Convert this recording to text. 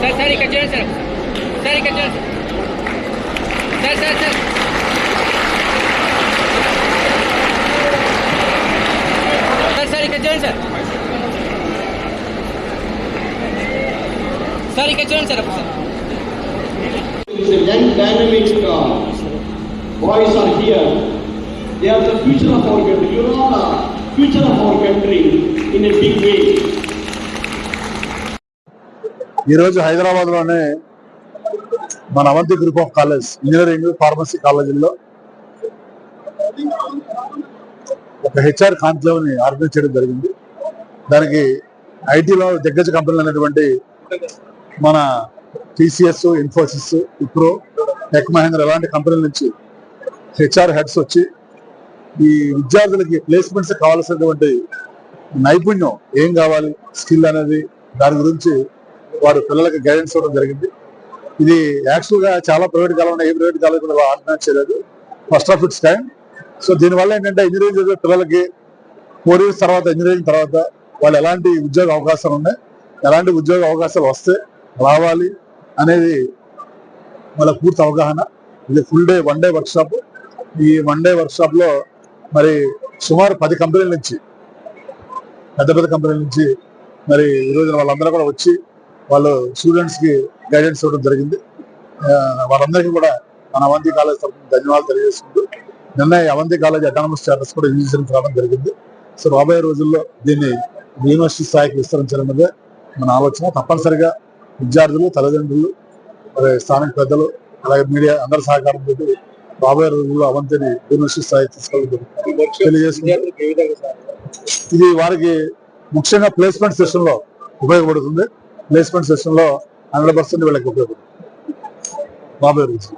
Sir sir ಈಗ ಕೇಳಿ sir sir ಈಗ ಕೇಳಿ sir sir sir sir sir ಈಗ ಕೇಳಿ ಸರ್ ಸರ್ ಈಗ ಕೇಳಿ sir a young dynamic uh, boys are here. They are the future of our country. You know the future of our country in a big way. ఈరోజు హైదరాబాద్లోనే మన Avanthi group of college engineering pharmacy కాలేజీల్లో ఒక HR కాన్క్లేవ్ని organise చేయడం జరిగింది. దానికి ఐటీలో దిగ్గజ కంపెనీలు అనేటువంటి మన టీసీఎస్ ఇన్ఫోసిస్ ఇప్రో టెక్ మహేంద్ర ఇలాంటి కంపెనీల నుంచి హెచ్ఆర్ హెడ్స్ వచ్చి ఈ విద్యార్థులకి ప్లేస్మెంట్స్ కావాల్సినటువంటి నైపుణ్యం ఏం కావాలి స్కిల్ అనేది దాని గురించి వారు పిల్లలకి గైడెన్స్ ఇవ్వడం జరిగింది. ఇది యాక్చువల్గా చాలా ప్రైవేట్ కాలంలో ఏ ప్రైవేట్ కాలేజ్ కూడా ఆర్గనైజ్ చేయలేదు. First of its time so దీనివల్ల ఏంటంటే ఇంజనీరింగ్ చదివే పిల్లలకి ఫోర్ ఇయర్స్ తర్వాత ఇంజనీరింగ్ తర్వాత వాళ్ళు ఎలాంటి ఉద్యోగ అవకాశాలు ఉన్నాయి ఎలాంటి ఉద్యోగ అవకాశాలు వస్తే రావాలి అనేది వాళ్ళ పూర్తి అవగాహన. ఇది full day one day workshop ఈ వన్ డే వర్క్షాప్లో లో మరి సుమారు పది కంపెనీల నుంచి పెద్ద పెద్ద కంపెనీల నుంచి మరి ఈ రోజున వాళ్ళందరూ కూడా వచ్చి వాళ్ళు స్టూడెంట్స్కి గైడెన్స్ ఇవ్వడం జరిగింది. వాళ్ళందరికీ కూడా మన అవంతి కాలేజ్ తరఫున ధన్యవాదాలు తెలియజేసుకుంటూ నిన్న అవంతి కాలేజ్ అటానమస్ స్టేటస్ కూడా యూనివర్సిటీ రావడం జరిగింది. సో రాబోయే రోజుల్లో దీన్ని యూనివర్సిటీ స్థాయికి విస్తరించడమే మన ఆలోచన. తప్పనిసరిగా విద్యార్థులు తల్లిదండ్రులు మరి స్థానిక పెద్దలు అలాగే మీడియా అందరి సహకారంతో రాబోయే రోజుల్లో అవంతిని యూనివర్సిటీ స్థాయికి తీసుకెళ్ళడం తెలియజేసుకుంటూ ఇది వారికి ముఖ్యంగా ప్లేస్మెంట్ సెషన్లో ఉపయోగపడుతుంది. ప్లేస్మెంట్ సెషన్లో హండ్రెడ్ పర్సెంట్ వీళ్ళకి ఉపయోగపడుతుంది. బాబు గురించి